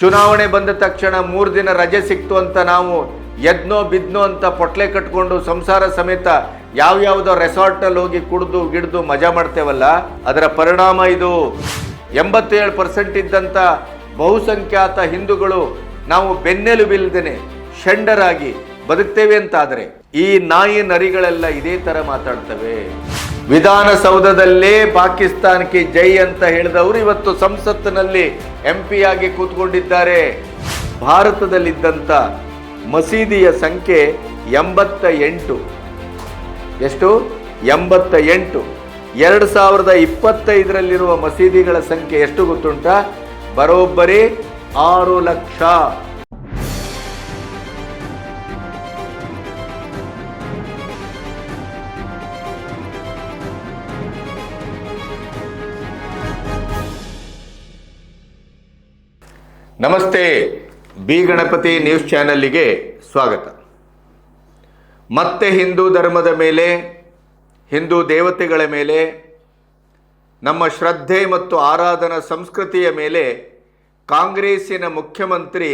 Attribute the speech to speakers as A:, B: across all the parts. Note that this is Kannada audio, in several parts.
A: ಚುನಾವಣೆ ಬಂದ ತಕ್ಷಣ ಮೂರು ದಿನ ರಜೆ ಸಿಕ್ತು ಅಂತ ನಾವು ಎದ್ನೋ ಬಿದ್ನೋ ಅಂತ ಪೊಟ್ಲೆ ಕಟ್ಕೊಂಡು ಸಂಸಾರ ಸಮೇತ ಯಾವ್ಯಾವುದೋ ರೆಸಾರ್ಟ್ನಲ್ಲಿ ಹೋಗಿ ಕುಡಿದು ಗಿಡ್ದು ಮಜಾ ಮಾಡ್ತೇವಲ್ಲ, ಅದರ ಪರಿಣಾಮ ಇದು. ಎಂಬತ್ತೇಳು ಪರ್ಸೆಂಟ್ ಇದ್ದಂಥ ಬಹುಸಂಖ್ಯಾತ ಹಿಂದೂಗಳು ನಾವು ಬೆನ್ನೆಲುಬಿಲ್ದೇನೆ ಷಂಡರಾಗಿ ಬದುಕ್ತೇವೆ ಅಂತಾದರೆ ಈ ನಾಯಿ ನರಿಗಳೆಲ್ಲ ಇದೇ ತರ ಮಾತಾಡ್ತವೆ. ವಿಧಾನಸೌಧದಲ್ಲೇ ಪಾಕಿಸ್ತಾನಕ್ಕೆ ಜೈ ಅಂತ ಹೇಳಿದವರು ಇವತ್ತು ಸಂಸತ್ತಿನಲ್ಲಿ ಎಂ ಆಗಿ ಕೂತ್ಕೊಂಡಿದ್ದಾರೆ. ಭಾರತದಲ್ಲಿದ್ದಂಥ ಮಸೀದಿಯ ಸಂಖ್ಯೆ ಎಂಬತ್ತ ಎಂಟು ಎಷ್ಟು? ಎಂಬತ್ತ ಎಂಟು ಎರಡು ಸಾವಿರದ ಇಪ್ಪತ್ತೈದರಲ್ಲಿರುವ ಮಸೀದಿಗಳ ಸಂಖ್ಯೆ ಎಷ್ಟು ಗೊತ್ತುಂಟ? ಬರೋಬ್ಬರಿ ಆರು ಲಕ್ಷ. ನಮಸ್ತೆ, ಬಿ ಗಣಪತಿ ನ್ಯೂಸ್ ಚಾನಲ್ಲಿಗೆ ಸ್ವಾಗತ. ಮತ್ತೆ ಹಿಂದೂ ಧರ್ಮದ ಮೇಲೆ, ಹಿಂದೂ ದೇವತೆಗಳ ಮೇಲೆ, ನಮ್ಮ ಶ್ರದ್ಧೆ ಮತ್ತು ಆರಾಧನಾ ಸಂಸ್ಕೃತಿಯ ಮೇಲೆ ಕಾಂಗ್ರೆಸ್ಸಿನ ಮುಖ್ಯಮಂತ್ರಿ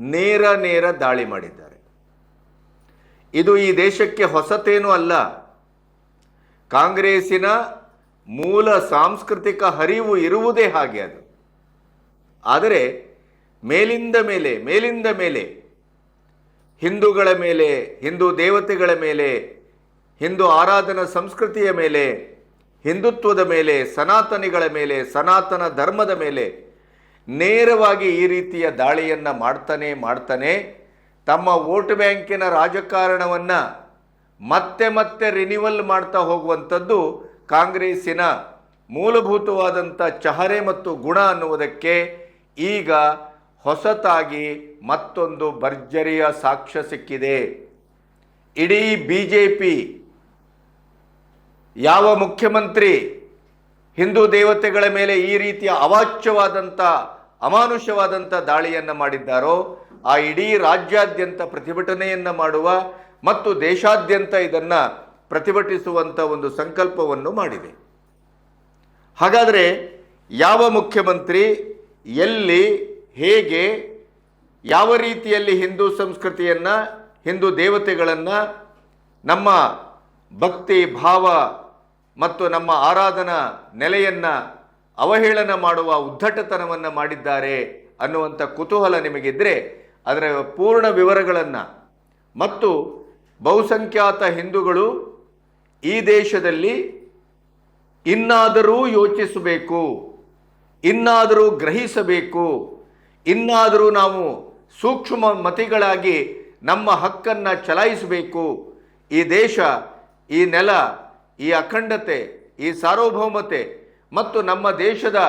A: ನೇರ ನೇರ ದಾಳಿ ಮಾಡಿದ್ದಾರೆ. ಇದು ಈ ದೇಶಕ್ಕೆ ಹೊಸತೇನೂ ಅಲ್ಲ. ಕಾಂಗ್ರೆಸ್ಸಿನ ಮೂಲ ಸಾಂಸ್ಕೃತಿಕ ಹರಿವು ಇರುವುದೇ ಹಾಗೆ ಅದು. ಆದರೆ ಮೇಲಿಂದ ಮೇಲೆ ಮೇಲಿಂದ ಮೇಲೆ. ಹಿಂದೂಗಳ ಮೇಲೆ, ಹಿಂದೂ ದೇವತೆಗಳ ಮೇಲೆ, ಹಿಂದೂ ಆರಾಧನಾ ಸಂಸ್ಕೃತಿಯ ಮೇಲೆ, ಹಿಂದುತ್ವದ ಮೇಲೆ, ಸನಾತನಿಗಳ ಮೇಲೆ, ಸನಾತನ ಧರ್ಮದ ಮೇಲೆ ನೇರವಾಗಿ ಈ ರೀತಿಯ ದಾಳಿಯನ್ನು ಮಾಡ್ತಾನೆ ಮಾಡ್ತಾನೆ. ತಮ್ಮ ವೋಟ್ ಬ್ಯಾಂಕಿನ ರಾಜಕಾರಣವನ್ನು ಮತ್ತೆ ಮತ್ತೆ ರಿನಿವಲ್ ಮಾಡ್ತಾ ಹೋಗುವಂಥದ್ದು ಕಾಂಗ್ರೆಸ್ಸಿನ ಮೂಲಭೂತವಾದಂಥ ಚಹರೆ ಮತ್ತು ಗುಣ ಅನ್ನುವುದಕ್ಕೆ ಈಗ ಹೊಸತಾಗಿ ಮತ್ತೊಂದು ಭರ್ಜರಿಯ ಸಾಕ್ಷ್ಯ ಸಿಕ್ಕಿದೆ. ಇಡೀ ಬಿ ಜೆ ಪಿ ಯಾವ ಮುಖ್ಯಮಂತ್ರಿ, ಹಿಂದೂ ದೇವತೆಗಳ ಮೇಲೆ ಈ ರೀತಿಯ ಅವಾಚ್ಯವಾದಂಥ ಅಮಾನುಷವಾದಂಥ ದಾಳಿಯನ್ನು ಮಾಡಿದ್ದಾರೋ, ಆ ಇಡೀ ರಾಜ್ಯಾದ್ಯಂತ ಪ್ರತಿಭಟನೆಯನ್ನು ಮಾಡುವ ಮತ್ತು ದೇಶಾದ್ಯಂತ ಇದನ್ನು ಪ್ರತಿಭಟಿಸುವಂಥ ಒಂದು ಸಂಕಲ್ಪವನ್ನು ಮಾಡಿದೆ. ಹಾಗಾದರೆ ಯಾವ ಮುಖ್ಯಮಂತ್ರಿ ಎಲ್ಲಿ ಹೇಗೆ ಯಾವ ರೀತಿಯಲ್ಲಿ ಹಿಂದೂ ಸಂಸ್ಕೃತಿಯನ್ನು, ಹಿಂದೂ ದೇವತೆಗಳನ್ನು ನಮ್ಮ ಭಕ್ತಿ, ಭಾವ ಮತ್ತು ನಮ್ಮ ಆರಾಧನಾ ನೆಲೆಯನ್ನು ಅವಹೇಳನ ಮಾಡುವ ಉದ್ದಟತನವನ್ನು ಮಾಡಿದ್ದಾರೆ ಅನ್ನುವಂಥ ಕುತೂಹಲ ನಿಮಗಿದ್ದರೆ ಅದರ ಪೂರ್ಣ ವಿವರಗಳನ್ನು. ಮತ್ತು ಬಹುಸಂಖ್ಯಾತ ಹಿಂದೂಗಳು ಈ ದೇಶದಲ್ಲಿ ಇನ್ನಾದರೂ ಯೋಚಿಸಬೇಕು, ಇನ್ನಾದರೂ ಗ್ರಹಿಸಬೇಕು ಇನ್ನಾದರೂ ನಾವು ಸೂಕ್ಷ್ಮ ಮತಿಗಳಾಗಿ ನಮ್ಮ ಹಕ್ಕನ್ನು ಚಲಾಯಿಸಬೇಕು. ಈ ದೇಶ, ಈ ನೆಲ, ಈ ಅಖಂಡತೆ, ಈ ಸಾರ್ವಭೌಮತೆ ಮತ್ತು ನಮ್ಮ ದೇಶದ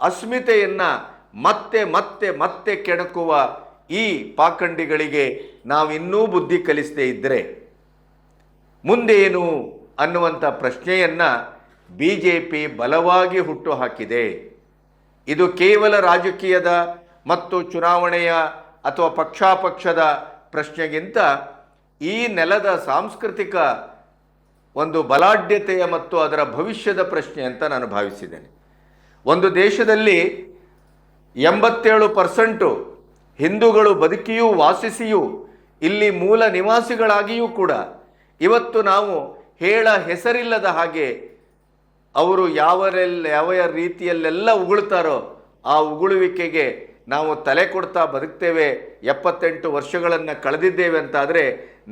A: ಅಸ್ಮಿತೆಯನ್ನು ಮತ್ತೆ ಮತ್ತೆ ಮತ್ತೆ ಕೆಣಕುವ ಈ ಪಾಖಂಡಿಗಳಿಗೆ ನಾವಿನ್ನೂ ಬುದ್ಧಿ ಕಲಿಸದೇ ಇದ್ದರೆ ಮುಂದೇನು ಅನ್ನುವಂಥ ಪ್ರಶ್ನೆಯನ್ನು ಬಿ ಜೆ ಪಿ ಬಲವಾಗಿ ಹುಟ್ಟು ಹಾಕಿದೆ. ಇದು ಕೇವಲ ರಾಜಕೀಯದ ಮತ್ತು ಚುನಾವಣೆಯ ಅಥವಾ ಪಕ್ಷಾಪಕ್ಷದ ಪ್ರಶ್ನೆಗಿಂತ ಈ ನೆಲದ ಸಾಂಸ್ಕೃತಿಕ ಒಂದು ಬಲಾಢ್ಯತೆಯ ಮತ್ತು ಅದರ ಭವಿಷ್ಯದ ಪ್ರಶ್ನೆ ಅಂತ ನಾನು ಭಾವಿಸಿದ್ದೇನೆ. ಒಂದು ದೇಶದಲ್ಲಿ ಎಂಬತ್ತೇಳು ಪರ್ಸೆಂಟು ಹಿಂದೂಗಳು ಬದುಕಿಯೂ ವಾಸಿಸಿಯೂ ಇಲ್ಲಿ ಮೂಲ ನಿವಾಸಿಗಳಾಗಿಯೂ ಕೂಡ ಇವತ್ತು ನಾವು ಹೇಳ ಹೆಸರಿಲ್ಲದ ಹಾಗೆ ಅವರು ಯಾವರೆಲ್ಲ, ಯಾವ ರೀತಿಯಲ್ಲೆಲ್ಲ ಉಗುಳ್ತಾರೋ ಆ ಉಗುಳುವಿಕೆಗೆ ನಾವು ತಲೆ ಕೊಡ್ತಾ ಬದುಕ್ತೇವೆ ಎಪ್ಪತ್ತೆಂಟು ವರ್ಷಗಳನ್ನು ಕಳೆದಿದ್ದೇವೆ ಅಂತಾದರೆ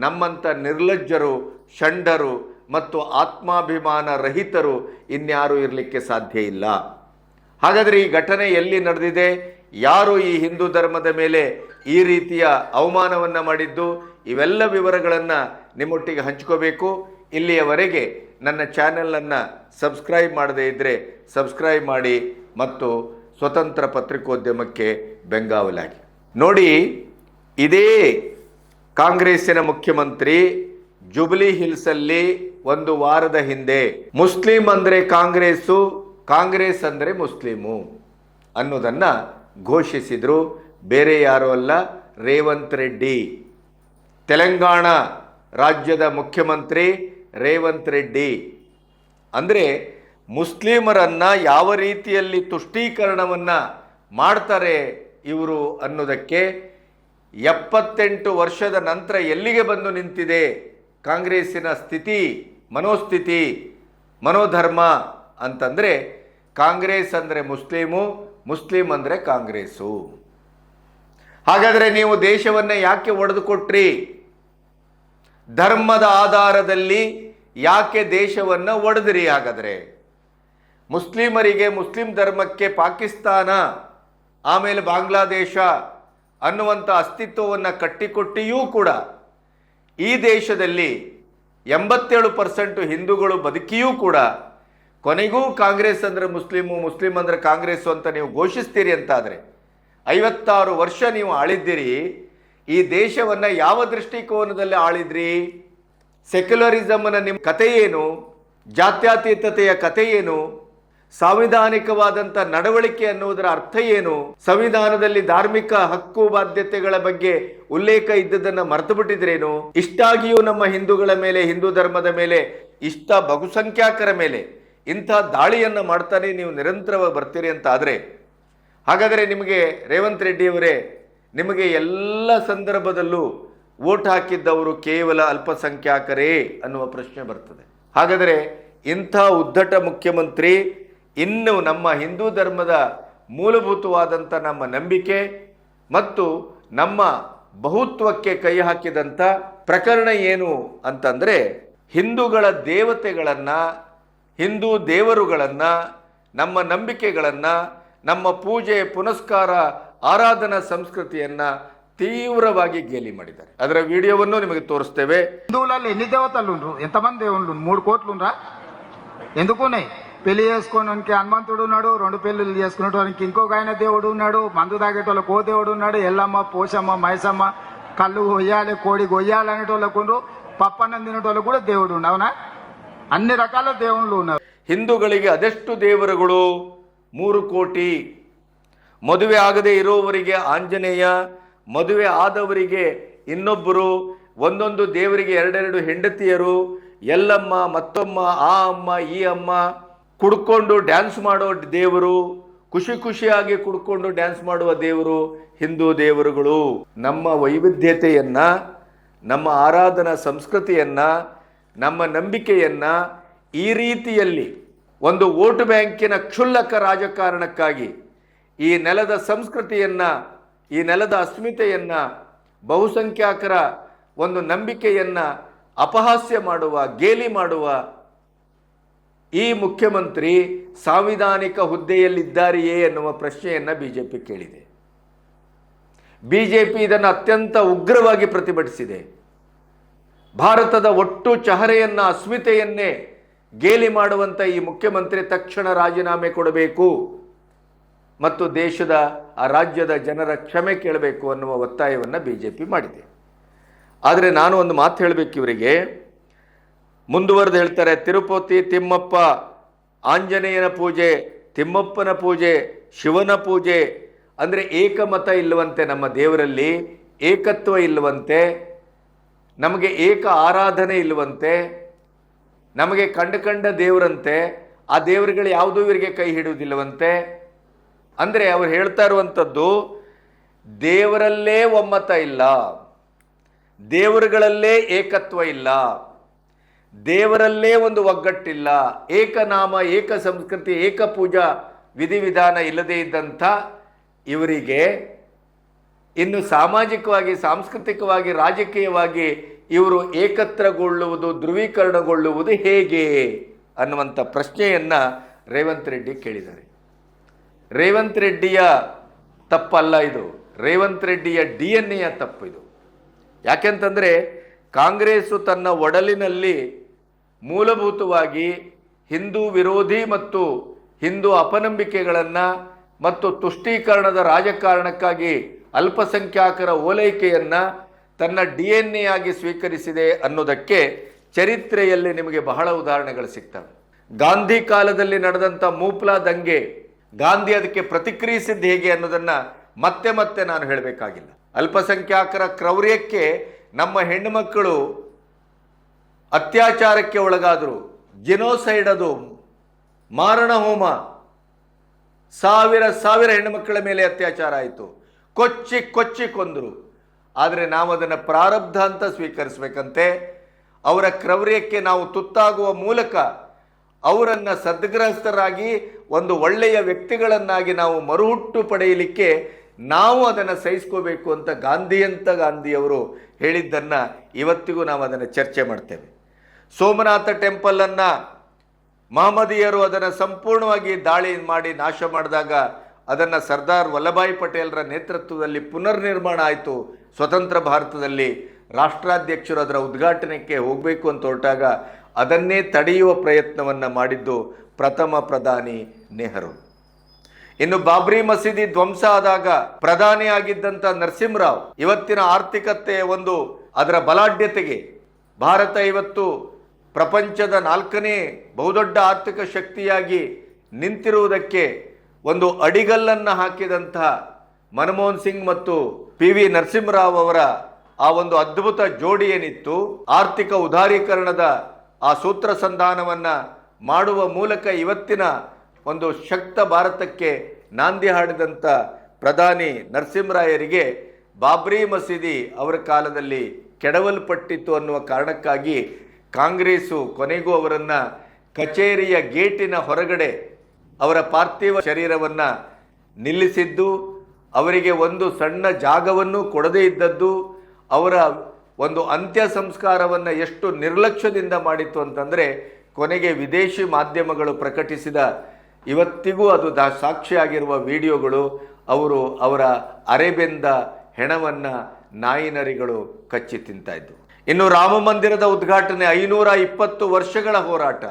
A: ನಮ್ಮಂಥ ನಿರ್ಲಜ್ಜರು, ಷಂಡರು ಮತ್ತು ಆತ್ಮಾಭಿಮಾನ ರಹಿತರು ಇನ್ಯಾರೂ ಇರಲಿಕ್ಕೆ ಸಾಧ್ಯ ಇಲ್ಲ. ಹಾಗಾದರೆ ಈ ಘಟನೆ ಎಲ್ಲಿ ನಡೆದಿದೆ? ಯಾರು ಈ ಹಿಂದೂ ಧರ್ಮದ ಮೇಲೆ ಈ ರೀತಿಯ ಅವಮಾನವನ್ನು ಮಾಡಿದ್ದು? ಇವೆಲ್ಲ ವಿವರಗಳನ್ನು ನಿಮ್ಮೊಟ್ಟಿಗೆ ಹಂಚ್ಕೋಬೇಕು. ಇಲ್ಲಿಯವರೆಗೆ ನನ್ನ ಚಾನೆಲನ್ನು ಸಬ್ಸ್ಕ್ರೈಬ್ ಮಾಡದೇ ಇದ್ದರೆ ಸಬ್ಸ್ಕ್ರೈಬ್ ಮಾಡಿ ಮತ್ತು ಸ್ವತಂತ್ರ ಪತ್ರಿಕೋದ್ಯಮಕ್ಕೆ ಬೆಂಗಾವಲಾಗಿ. ನೋಡಿ, ಇದೇ ಕಾಂಗ್ರೆಸ್ಸಿನ ಮುಖ್ಯಮಂತ್ರಿ ಜುಬ್ಲಿ ಹಿಲ್ಸಲ್ಲಿ ಒಂದು ವಾರದ ಹಿಂದೆ, ಮುಸ್ಲಿಂ ಅಂದರೆ ಕಾಂಗ್ರೆಸ್ಸು, ಕಾಂಗ್ರೆಸ್ ಅಂದರೆ ಮುಸ್ಲಿಮು ಅನ್ನೋದನ್ನು ಘೋಷಿಸಿದರು, ಬೇರೆ ಯಾರೂ ಅಲ್ಲ, ರೇವಂತ್ ರೆಡ್ಡಿ. ತೆಲಂಗಾಣ ರಾಜ್ಯದ ಮುಖ್ಯಮಂತ್ರಿ ರೇವಂತ್ ರೆಡ್ಡಿ. ಅಂದರೆ ಮುಸ್ಲಿಮರನ್ನು ಯಾವ ರೀತಿಯಲ್ಲಿ ತುಷ್ಟೀಕರಣವನ್ನು ಮಾಡ್ತಾರೆ ಇವರು ಅನ್ನೋದಕ್ಕೆ ಎಪ್ಪತ್ತೆಂಟು ವರ್ಷದ ನಂತರ ಎಲ್ಲಿಗೆ ಬಂದು ನಿಂತಿದೆ? ಕಾಂಗ್ರೆಸ್ಸಿನ ಸ್ಥಿತಿ, ಮನೋಸ್ಥಿತಿ, ಮನೋಧರ್ಮ ಅಂತಂದರೆ ಕಾಂಗ್ರೆಸ್ ಅಂದರೆ ಮುಸ್ಲಿಮು, ಮುಸ್ಲಿಂ ಅಂದರೆ ಕಾಂಗ್ರೆಸ್ಸು. ಹಾಗಾದರೆ ನೀವು ದೇಶವನ್ನು ಯಾಕೆ ಒಡೆದುಕೊಟ್ರಿ? ಧರ್ಮದ ಆಧಾರದಲ್ಲಿ ಯಾಕೆ ದೇಶವನ್ನು ಒಡೆದ್ರಿ ಹಾಗಾದರೆ? ಮುಸ್ಲಿಮರಿಗೆ ಮುಸ್ಲಿಂ ಧರ್ಮಕ್ಕೆ ಪಾಕಿಸ್ತಾನ, ಆಮೇಲೆ ಬಾಂಗ್ಲಾದೇಶ ಅನ್ನುವಂಥ ಅಸ್ತಿತ್ವವನ್ನು ಕಟ್ಟಿಕೊಟ್ಟಿಯೂ ಕೂಡ ಈ ದೇಶದಲ್ಲಿ ಎಂಬತ್ತೇಳು ಪರ್ಸೆಂಟು ಹಿಂದೂಗಳು ಬದುಕಿಯೂ ಕೂಡ ಕೊನೆಗೂ ಕಾಂಗ್ರೆಸ್ ಅಂದರೆ ಮುಸ್ಲಿಮು, ಮುಸ್ಲಿಂ ಅಂದರೆ ಕಾಂಗ್ರೆಸ್ಸು ಅಂತ ನೀವು ಘೋಷಿಸ್ತೀರಿ ಅಂತಾದರೆ ಐವತ್ತಾರು ವರ್ಷ ನೀವು ಆಳಿದ್ದೀರಿ, ಈ ದೇಶವನ್ನು ಯಾವ ದೃಷ್ಟಿಕೋನದಲ್ಲಿ ಆಳಿದ್ರಿ? ಸೆಕ್ಯುಲರಿಸಮ್ನ ನಿಮ್ಮ ಕಥೆ ಏನು? ಜಾತ್ಯತೀತತೆಯ ಕಥೆ ಏನು? ಸಾಂವಿಧಾನಿಕವಾದಂಥ ನಡವಳಿಕೆ ಅನ್ನುವುದರ ಅರ್ಥ ಏನು? ಸಂವಿಧಾನದಲ್ಲಿ ಧಾರ್ಮಿಕ ಹಕ್ಕು ಬಾಧ್ಯತೆಗಳ ಬಗ್ಗೆ ಉಲ್ಲೇಖ ಇದ್ದದನ್ನು ಮರೆತು ಬಿಟ್ಟಿದ್ರೇನು ಇಷ್ಟಾಗಿಯೂ ನಮ್ಮ ಹಿಂದೂಗಳ ಮೇಲೆ, ಹಿಂದೂ ಧರ್ಮದ ಮೇಲೆ, ಇಷ್ಟ ಬಹುಸಂಖ್ಯಾತರ ಮೇಲೆ ಇಂಥ ದಾಳಿಯನ್ನು ಮಾಡ್ತಾನೆ ನೀವು ನಿರಂತರವಾಗಿ ಬರ್ತೀರಿ ಅಂತ ಆದರೆ ಹಾಗಾದರೆ ನಿಮಗೆ ರೇವಂತ್ ರೆಡ್ಡಿಯವರೇ ನಿಮಗೆ ಎಲ್ಲ ಸಂದರ್ಭದಲ್ಲೂ ವೋಟ್ ಹಾಕಿದ್ದವರು ಕೇವಲ ಅಲ್ಪಸಂಖ್ಯಾತರೇ ಅನ್ನುವ ಪ್ರಶ್ನೆ ಬರ್ತದೆ. ಹಾಗಾದರೆ ಇಂಥ ಉದ್ದಟ ಮುಖ್ಯಮಂತ್ರಿ ಇನ್ನು ನಮ್ಮ ಹಿಂದೂ ಧರ್ಮದ ಮೂಲಭೂತವಾದಂಥ ನಮ್ಮ ನಂಬಿಕೆ ಮತ್ತು ನಮ್ಮ ಬಹುತ್ವಕ್ಕೆ ಕೈ ಹಾಕಿದಂಥ ಪ್ರಕರಣ ಏನು ಅಂತಂದರೆ ಹಿಂದೂಗಳ ದೇವತೆಗಳನ್ನು, ಹಿಂದೂ ದೇವರುಗಳನ್ನು, ನಮ್ಮ ನಂಬಿಕೆಗಳನ್ನು, ನಮ್ಮ ಪೂಜೆ, ಪುನಸ್ಕಾರ, ಆರಾಧನಾ ಸಂಸ್ಕೃತಿಯನ್ನು ತೀವ್ರವಾಗಿ ಗೇಲಿ ಮಾಡಿದ್ದಾರೆ. ಅದರ ವಿಡಿಯೋವನ್ನು ನಿಮಗೆ ತೋರಿಸ್ತೇವೆ.
B: ಹಿಂದೂಲಲ್ಲಿ ಎಲ್ಲಿ దేవతలు ಎಂತ ఎంతమంది దేవుళ్ళు మూడు కోట్లు ఎందుకు పెళ్లి చేసుకోవడానికి హనుమంతుడు ఉన్నాడు రెండు పెళ్లిళ్ళు చేసుకునేటానికి ఇంకొక ఆయన దేవుడు ఉన్నాడు మందు తాగేటోళ్ళకి ఓ దేవుడు ఉన్నాడు ఎల్లమ్మ పోషమ్మ మైసమ్మ కళ్ళు కొయ్యాలి కోడి కొయ్యాలి అనేటోళ్ళకు ఉండ్రు పప్పన్నం తినేటోళ్ళకు కూడా దేవుడు ఉండు అవునా అన్ని రకాల దేవుళ్ళు ఉన్నారు
A: ಹಿಂದೂಗಳಿಗೆ ಅದೆಷ್ಟು ದೇವರುಗಳು ಮೂರು ಕೋಟಿ ಮದುವೆ ಆಗದೆ ಇರುವವರಿಗೆ ಆಂಜನೇಯ ಮದುವೆ ಆದವರಿಗೆ ಇನ್ನೊಬ್ಬರು ಒಂದೊಂದು ದೇವರಿಗೆ ಎರಡೆರಡು ಹೆಂಡತಿಯರು ಎಲ್ಲಮ್ಮ ಮತ್ತೊಮ್ಮ ಆ ಅಮ್ಮ ಈ ಅಮ್ಮ ಕುಡ್ಕೊಂಡು ಡ್ಯಾನ್ಸ್ ಮಾಡೋ ದೇವರು, ಖುಷಿ ಖುಷಿಯಾಗಿ ಕುಡ್ಕೊಂಡು ಡ್ಯಾನ್ಸ್ ಮಾಡುವ ದೇವರು ಹಿಂದೂ ದೇವರುಗಳು. ನಮ್ಮ ವೈವಿಧ್ಯತೆಯನ್ನು, ನಮ್ಮ ಆರಾಧನಾ ಸಂಸ್ಕೃತಿಯನ್ನ, ನಮ್ಮ ನಂಬಿಕೆಯನ್ನ ಈ ರೀತಿಯಲ್ಲಿ ಒಂದು ವೋಟ್ ಬ್ಯಾಂಕಿನ ಕ್ಷುಲ್ಲಕ ರಾಜಕಾರಣಕ್ಕಾಗಿ ಈ ನೆಲದ ಸಂಸ್ಕೃತಿಯನ್ನ, ಈ ನೆಲದ ಅಸ್ಮಿತೆಯನ್ನ ಬಹುಸಂಖ್ಯಾತರ ಒಂದು ನಂಬಿಕೆಯನ್ನ ಅಪಹಾಸ್ಯ ಮಾಡುವ, ಗೇಲಿ ಮಾಡುವ ಈ ಮುಖ್ಯಮಂತ್ರಿ ಸಾಂವಿಧಾನಿಕ ಹುದ್ದೆಯಲ್ಲಿದ್ದಾರೆಯೇ ಎನ್ನುವ ಪ್ರಶ್ನೆಯನ್ನ ಬಿಜೆಪಿ ಕೇಳಿದೆ. ಬಿಜೆಪಿ ಇದನ್ನು ಅತ್ಯಂತ ಉಗ್ರವಾಗಿ ಪ್ರತಿಭಟಿಸಿದೆ. ಭಾರತದ ಒಟ್ಟು ಚಹರೆಯನ್ನು ಅಸ್ಮಿತೆಯನ್ನೇ ಗೇಲಿ ಮಾಡುವಂಥ ಈ ಮುಖ್ಯಮಂತ್ರಿ ತಕ್ಷಣ ರಾಜೀನಾಮೆ ಕೊಡಬೇಕು ಮತ್ತು ದೇಶದ, ಆ ರಾಜ್ಯದ ಜನರ ಕ್ಷಮೆ ಕೇಳಬೇಕು ಅನ್ನುವ ಒತ್ತಾಯವನ್ನು ಬಿ ಜೆ ಪಿ ಮಾಡಿದೆ. ಆದರೆ ನಾನು ಒಂದು ಮಾತು ಹೇಳಬೇಕು ಇವರಿಗೆ. ಮುಂದುವರೆದು ಹೇಳ್ತಾರೆ, ತಿರುಪತಿ, ತಿಮ್ಮಪ್ಪ, ಆಂಜನೇಯನ ಪೂಜೆ, ತಿಮ್ಮಪ್ಪನ ಪೂಜೆ, ಶಿವನ ಪೂಜೆ. ಅಂದರೆ ಏಕಮತ ಇಲ್ಲವಂತೆ ನಮ್ಮ ದೇವರಲ್ಲಿ, ಏಕತ್ವ ಇಲ್ಲವಂತೆ, ನಮಗೆ ಏಕ ಆರಾಧನೆ ಇಲ್ಲವಂತೆ, ನಮಗೆ ಕಂಡು ಕಂಡ ದೇವರಂತೆ, ಆ ದೇವರುಗಳು ಯಾವುದೂ ಇವರಿಗೆ ಕೈ ಹಿಡುವುದಿಲ್ಲವಂತೆ ಅಂದರೆ ಅವ್ರು ಹೇಳ್ತಾ ಇರುವಂಥದ್ದು, ದೇವರಲ್ಲೇ ಒಮ್ಮತ ಇಲ್ಲ, ದೇವರುಗಳಲ್ಲೇ ಏಕತ್ವ ಇಲ್ಲ. ದೇವರಲ್ಲೇ ಒಂದು ಒಗ್ಗಟ್ಟಿಲ್ಲ, ಏಕನಾಮ, ಏಕ ಸಂಸ್ಕೃತಿ, ಏಕ ಪೂಜಾ ವಿಧಿವಿಧಾನ ಇಲ್ಲದೇ ಇದ್ದಂಥ ಇವರಿಗೆ ಇನ್ನು ಸಾಮಾಜಿಕವಾಗಿ, ಸಾಂಸ್ಕೃತಿಕವಾಗಿ, ರಾಜಕೀಯವಾಗಿ ಇವರು ಏಕತ್ರಗೊಳ್ಳುವುದು, ಧ್ರುವೀಕರಣಗೊಳ್ಳುವುದು ಹೇಗೆ ಅನ್ನುವಂಥ ಪ್ರಶ್ನೆಯನ್ನು ರೇವಂತ್ ರೆಡ್ಡಿ ಕೇಳಿದ್ದಾರೆ. ರೇವಂತ್ ರೆಡ್ಡಿಯ ತಪ್ಪಲ್ಲ ಇದು. ರೇವಂತ್ ರೆಡ್ಡಿಯ ಡಿ ಎನ್ ಎಯ ತಪ್ಪು ಇದು. ಯಾಕೆಂತಂದರೆ ಕಾಂಗ್ರೆಸ್ಸು ತನ್ನ ಒಡಲಿನಲ್ಲಿ ಮೂಲಭೂತವಾಗಿ ಹಿಂದೂ ವಿರೋಧಿ ಮತ್ತು ಹಿಂದೂ ಅಪನಂಬಿಕೆಗಳನ್ನು ಮತ್ತು ತುಷ್ಟೀಕರಣದ ರಾಜಕಾರಣಕ್ಕಾಗಿ ಅಲ್ಪಸಂಖ್ಯಾತರ ಓಲೈಕೆಯನ್ನು ತನ್ನ ಡಿ ಎನ್ ಎ ಆಗಿ ಸ್ವೀಕರಿಸಿದೆ ಅನ್ನೋದಕ್ಕೆ ಚರಿತ್ರೆಯಲ್ಲಿ ನಿಮಗೆ ಬಹಳ ಉದಾಹರಣೆಗಳು ಸಿಗ್ತವೆ. ಗಾಂಧಿ ಕಾಲದಲ್ಲಿ ನಡೆದಂಥ ಮೂಪ್ಲಾ ದಂಗೆ, ಗಾಂಧಿ ಅದಕ್ಕೆ ಪ್ರತಿಕ್ರಿಯಿಸಿದ್ದು ಹೇಗೆ ಅನ್ನೋದನ್ನು ಮತ್ತೆ ಮತ್ತೆ ನಾನು ಹೇಳಬೇಕಾಗಿಲ್ಲ. ಅಲ್ಪಸಂಖ್ಯಾತರ ಕ್ರೌರ್ಯಕ್ಕೆ ನಮ್ಮ ಹೆಣ್ಣುಮಕ್ಕಳು ಅತ್ಯಾಚಾರಕ್ಕೆ ಒಳಗಾದರು ಜಿನೋಸೈಡ್ ಅದು, ಮಾರಣ ಹೋಮ. ಸಾವಿರ ಸಾವಿರ ಹೆಣ್ಣುಮಕ್ಕಳ ಮೇಲೆ ಅತ್ಯಾಚಾರ ಆಯಿತು. ಕೊಚ್ಚಿ ಕೊಚ್ಚಿ ಕೊಂದರು. ಆದರೆ ನಾವು ಅದನ್ನು ಪ್ರಾರಬ್ಧ ಅಂತ ಸ್ವೀಕರಿಸಬೇಕಂತೆ. ಅವರ ಕ್ರೌರ್ಯಕ್ಕೆ ನಾವು ತುತ್ತಾಗುವ ಮೂಲಕ ಅವರನ್ನು ಸದ್ಗ್ರಹಸ್ಥರಾಗಿ ಒಂದು ಒಳ್ಳೆಯ ವ್ಯಕ್ತಿಗಳನ್ನಾಗಿ ನಾವು ಮರುಹುಟ್ಟು ಪಡೆಯಲಿಕ್ಕೆ ನಾವು ಅದನ್ನು ಸಹಿಸ್ಕೋಬೇಕು ಅಂತ ಗಾಂಧಿಯಂತ ಗಾಂಧಿಯವರು ಹೇಳಿದ್ದನ್ನು ಇವತ್ತಿಗೂ ನಾವು ಅದನ್ನು ಚರ್ಚೆ ಮಾಡ್ತೇವೆ. ಸೋಮನಾಥ ಟೆಂಪಲನ್ನು ಮಹಮ್ಮದೀಯರು ಅದನ್ನು ಸಂಪೂರ್ಣವಾಗಿ ದಾಳಿ ಮಾಡಿ ನಾಶ ಮಾಡಿದಾಗ ಅದನ್ನು ಸರ್ದಾರ್ ವಲ್ಲಭಾಯಿ ಪಟೇಲ್ರ ನೇತೃತ್ವದಲ್ಲಿ ಪುನರ್ನಿರ್ಮಾಣ ಆಯಿತು. ಸ್ವತಂತ್ರ ಭಾರತದಲ್ಲಿ ರಾಷ್ಟ್ರಾಧ್ಯಕ್ಷರು ಅದರ ಉದ್ಘಾಟನೆಗೆ ಹೋಗಬೇಕು ಅಂತ ಹೊರಟಾಗ ಅದನ್ನೇ ತಡೆಯುವ ಪ್ರಯತ್ನವನ್ನು ಮಾಡಿದ್ದು ಪ್ರಥಮ ಪ್ರಧಾನಿ ನೆಹರು. ಇನ್ನು ಬಾಬ್ರಿ ಮಸೀದಿ ಧ್ವಂಸ ಆದಾಗ ಪ್ರಧಾನಿ ಆಗಿದ್ದಂಥ ನರಸಿಂಹರಾವ್ ಇವತ್ತಿನ ಆರ್ಥಿಕತೆ ಒಂದು ಅದರ ಬಲಾಢ್ಯತೆಗೆ. ಭಾರತ ಇವತ್ತು ಪ್ರಪಂಚದ ನಾಲ್ಕನೇ ಬಹುದೊಡ್ಡ ಆರ್ಥಿಕ ಶಕ್ತಿಯಾಗಿ ನಿಂತಿರುವುದಕ್ಕೆ ಒಂದು ಅಡಿಗಲ್ಲನ್ನು ಹಾಕಿದಂತಹ ಮನಮೋಹನ್ ಸಿಂಗ್ ಮತ್ತು ಪಿ ವಿ ನರಸಿಂಹರಾವ್ ಅವರ ಆ ಒಂದು ಅದ್ಭುತ ಜೋಡಿ ಏನಿತ್ತು, ಆರ್ಥಿಕ ಉದಾರೀಕರಣದ ಆ ಸೂತ್ರ ಸಂಧಾನವನ್ನು ಮಾಡುವ ಮೂಲಕ ಇವತ್ತಿನ ಒಂದು ಶಕ್ತ ಭಾರತಕ್ಕೆ ನಾಂದಿ ಹಾಡಿದಂಥ ಪ್ರಧಾನಿ ನರಸಿಂಹರಾಯರಿಗೆ ಬಾಬ್ರಿ ಮಸೀದಿ ಅವರ ಕಾಲದಲ್ಲಿ ಕೆಡವಲ್ಪಟ್ಟಿತ್ತು ಅನ್ನುವ ಕಾರಣಕ್ಕಾಗಿ ಕಾಂಗ್ರೆಸ್ಸು ಕೊನೆಗೂ ಅವರನ್ನು ಕಚೇರಿಯ ಗೇಟಿನ ಹೊರಗಡೆ ಅವರ ಪಾರ್ಥಿವ ಶರೀರವನ್ನು ನಿಲ್ಲಿಸಿದ್ದು, ಅವರಿಗೆ ಒಂದು ಸಣ್ಣ ಜಾಗವನ್ನು ಕೊಡದೇ ಇದ್ದದ್ದು, ಅವರ ಒಂದು ಅಂತ್ಯ ಸಂಸ್ಕಾರವನ್ನು ಎಷ್ಟು ನಿರ್ಲಕ್ಷ್ಯದಿಂದ ಮಾಡಿತ್ತು ಅಂತಂದರೆ, ಕೊನೆಗೆ ವಿದೇಶಿ ಮಾಧ್ಯಮಗಳು ಪ್ರಕಟಿಸಿದ ಇವತ್ತಿಗೂ ಅದು ದಾ ಸಾಕ್ಷಿಯಾಗಿರುವ ವಿಡಿಯೋಗಳು, ಅವರು ಅವರ ಅರೆಬೆಂದ ಹೆಣವನ್ನು ನಾಯಿನರಿಗಳು ಕಚ್ಚಿ ತಿಂತಾ ಇದ್ವು ಇನ್ನು ರಾಮ ಮಂದಿರದ ಉದ್ಘಾಟನೆ ಐನೂರ ಇಪ್ಪತ್ತು ವರ್ಷಗಳ ಹೋರಾಟ.